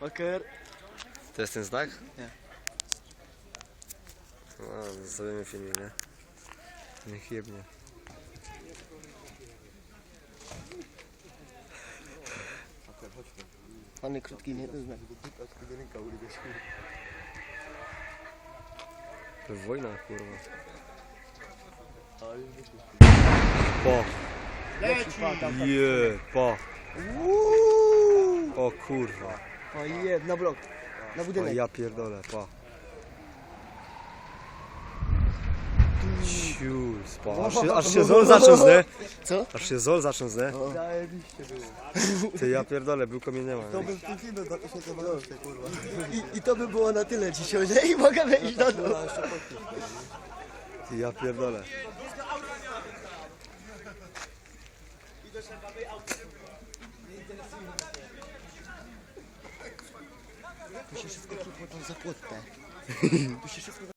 Poker. To jest ten znak? Nie. No, zrobimy filmik, nie? Niech jebnie. Pany krótki nie to znak. To wojna, kurwa. Po. Je, po. O kurwa. O jeb, na blok. Na O budynek. ja pierdolę, pa. Ciul, pa. Aż się, aż się zol zaczął, nie? Co? Aż się zol zaczął, nie? Zajebiście było. Ty ja pierdolę, był nie ma. nie? w tym filmie zakoszetowało się, kurwa. I, I to by było na tyle dzisiaj, że i mogę wejść do domu. Ty ja pierdolę. Ты сейчас какой-то закот-то.